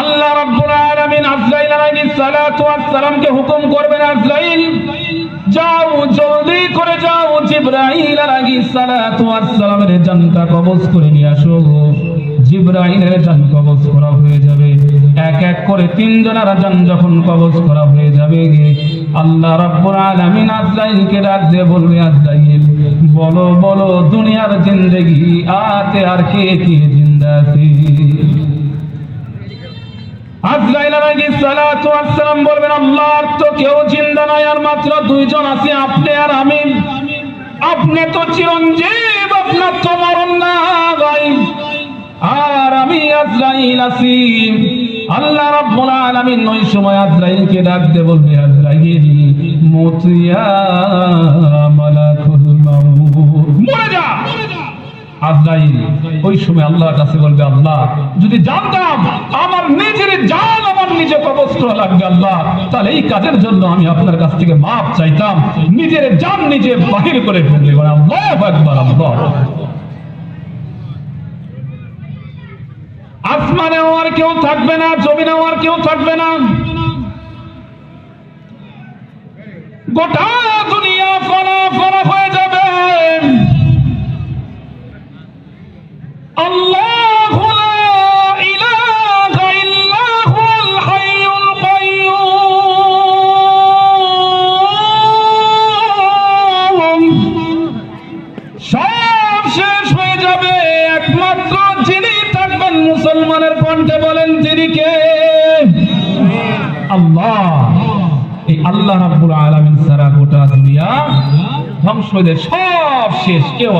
আল্লাহ রাব্বুল আলামিন আজরাইল আলাইহিস সালাতু ওয়াস সালামকে হুকুম করবেন, আজরাইল, যাও, জলদি করে যাও, জিবরাইল আলাইহিস সালাতু ওয়াস সালামের জানটা কবজ করে নিয়ে আসো। জিবরাইলের জান কবজ করা হয়ে যাবে। এক এক করে তিনজনের জান যখন কবজ করা হয়ে যাবে, আল্লাহ রাব্বুল আলামিন আজরাইলকে ডাক দিয়ে বলবে, আজরাইল, বলো বলো, দুনিয়ার জিন্দেগি, আতে আর কে কে জিন্দা আছে? আজরাইল আলাইহিস সালাতু ওয়াস সালাম বলবেন, আল্লাহর তো কেউ জিন্দা নাই আর মাত্র দুইজন আছে, আপনি আর আমি। আপনি তো চিরঞ্জীব, আপনার তো মরণ নাই। আর আমি আজরাইল আছি। আল্লাহ রাব্বুল আলামিন ওই সময় আজরাইলকে ডাক বলবে, আজরাইল, মুতিয়া মালাকুল মাউত। মরে যা। আজরাইল, ওই সময় আল্লাহর কাছে বলবে, আল্লাহ, যদি জানতাম, আমার নিজের জান নিজে কবস্থ লাগবে আল্লাহ। তাহলে এই কাজের জন্য আমি আপনার কাছ থেকে মাপ চাইতাম। নিজের জান নিজে বাহির করে ফেললে আল্লাহ একবার আল্লাহ আসমানে আর কেউ থাকবে না, জমিনে আর কেউ থাকবে না। গোটা দুনিয়া ফলা ফলা হয়ে যাবে। আল্লাহ যাবে একমাত্র যিনি থাকবেন মুসলমানের কণ্ঠে বলেন, তিনি কে? আল্লাহ। এই আল্লাহ রাব্বুল আলামিন সারা গোটা দুনিয়া ধ্বংস সব শেষ। কেউ